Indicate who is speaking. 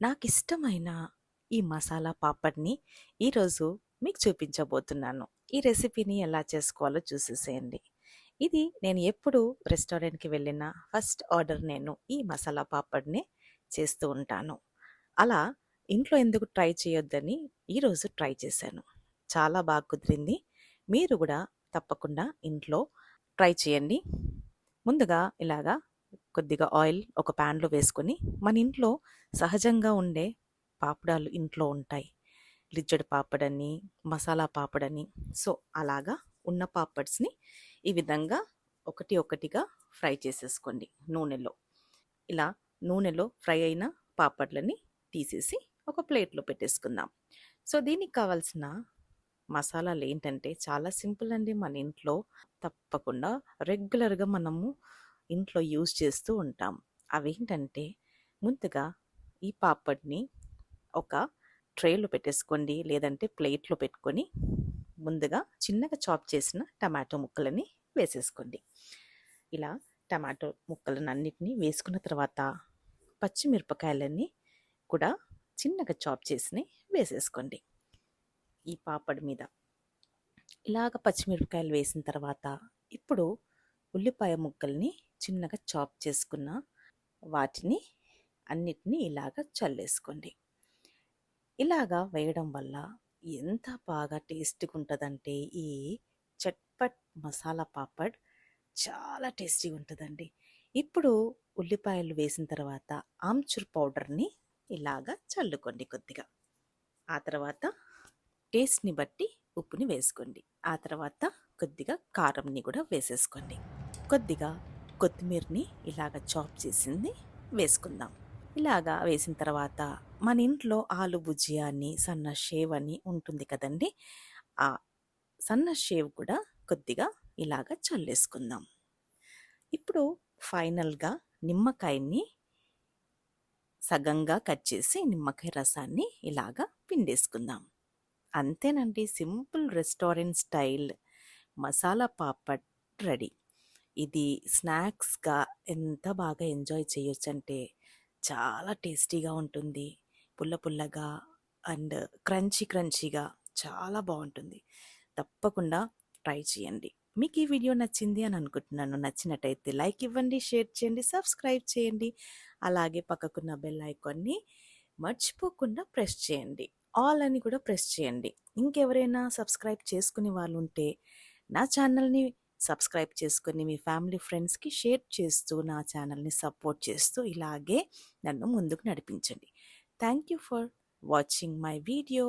Speaker 1: నాకిష్టమైన ఈ మసాలా పాపడ్ని ఈరోజు మీకు చూపించబోతున్నాను. ఈ రెసిపీని ఎలా చేసుకోవాలో చూసేసేయండి. ఇది నేను ఎప్పుడు రెస్టారెంట్‌కి వెళ్ళినా ఫస్ట్ ఆర్డర్ నేను ఈ మసాలా పాపడ్‌నే చేస్తూ ఉంటాను. అలా ఇంట్లో ఎందుకు ట్రై చేయొద్దని ఈరోజు ట్రై చేశాను. చాలా బాగా కుదిరింది. మీరు కూడా తప్పకుండా ఇంట్లో ట్రై చేయండి. ముందుగా ఇలాగా కొద్దిగా ఆయిల్ ఒక ప్యాన్‌లో వేసుకొని, మన ఇంట్లో సహజంగా ఉండే పాపడాలు ఇంట్లో ఉంటాయి. లిజ్జడి పాపడని, మసాలా పాపడని. సో, అలాగా ఉన్న పాపడ్స్‌ని ఈ విధంగా ఒకటి ఒకటిగా ఫ్రై చేసేసుకోండి నూనెలో. ఇలా నూనెలో ఫ్రై అయిన పాపడ్లని తీసేసి ఒక ప్లేట్‌లో పెట్టేసుకుందాం. సో, దీనికి కావాల్సిన మసాలాలు ఏంటంటే చాలా సింపుల్ అండి. మన ఇంట్లో తప్పకుండా రెగ్యులర్‌గా మనము ఇంట్లో యూజ్ చేస్తూ ఉంటాం. అవేంటంటే ముందుగా ఈ పాపడ్ని ఒక ట్రేలో పెట్టేసుకోండి. లేదంటే ప్లేట్‌లో పెట్టుకొని ముందుగా చిన్నగా చాప్ చేసిన టమాటో ముక్కలని వేసేసుకోండి. ఇలా టమాటో ముక్కలనన్నిటిని వేసుకున్న తర్వాత పచ్చిమిరపకాయలన్నీ కూడా చిన్నగా చాప్ చేసి వేసేసుకోండి. ఈ పాపడ్ మీద. ఇలాగ పచ్చిమిరపకాయలు వేసిన తర్వాత ఇప్పుడు ఉల్లిపాయ ముక్కల్ని చిన్నగా చాప్ చేసుకున్న వాటిని అన్నిటిని ఇలాగ చల్లేసుకోండి. ఇలాగా వేయడం వల్ల ఎంత బాగా టేస్టీగా ఉంటుందంటే ఈ చట్పట్ మసాలా పాపడ్ చాలా టేస్టీగా ఉంటుందండి ఇప్పుడు ఉల్లిపాయలు వేసిన తర్వాత ఆమ్చూర్ పౌడర్‌ని ఇలాగ చల్లుకోండి కొద్దిగా. ఆ తర్వాత టేస్ట్‌ని బట్టి ఉప్పుని వేసుకోండి. ఆ తర్వాత కొద్దిగా కారంని కూడా వేసేసుకోండి. కొద్దిగా కొత్తిమీరని ఇలాగ చాప్ చేసింది వేసుకుందాం. ఇలాగా వేసిన తర్వాత మన ఇంట్లో ఆలు భుజియా అని, సన్న షేవ్ అని ఉంటుంది కదండీ! ఆ సన్న షేవ్ కూడా కొద్దిగా ఇలాగ చల్లేసుకుందాం. ఇప్పుడు ఫైనల్‌గా నిమ్మకాయని సగంగా కట్ చేసి నిమ్మకాయ రసాన్ని ఇలాగ పిండేసుకుందాం. అంతేనండి simple restaurant style masala papad ready. ఇది స్నాక్స్‌గా ఎంత బాగా ఎంజాయ్ చేయొచ్చంటే చాలా టేస్టీగా ఉంటుంది. పుల్ల పుల్లగా అండ్ క్రంచీ క్రంచీగా చాలా బాగుంటుంది తప్పకుండా ట్రై చేయండి. మీకు ఈ వీడియో నచ్చింది అని అనుకుంటున్నాను. నచ్చినట్టయితే లైక్ ఇవ్వండి, షేర్ చేయండి, సబ్స్క్రైబ్ చేయండి. అలాగే పక్కకున్న బెల్ ఐకాన్‌ని మర్చిపోకుండా ప్రెస్ చేయండి. ఆల్ అని కూడా ప్రెస్ చేయండి. ఇంకెవరైనా సబ్స్క్రైబ్ చేసుకునే వాళ్ళు ఉంటే నా ఛానల్‌ని సబ్స్క్రైబ్ చేసుకొని మీ ఫ్యామిలీ, ఫ్రెండ్స్‌కి షేర్ చేస్తూ నా ఛానల్‌ని సపోర్ట్ చేస్తూ ఇలాగే నన్ను ముందుకు నడిపించండి. Thank you for watching my video.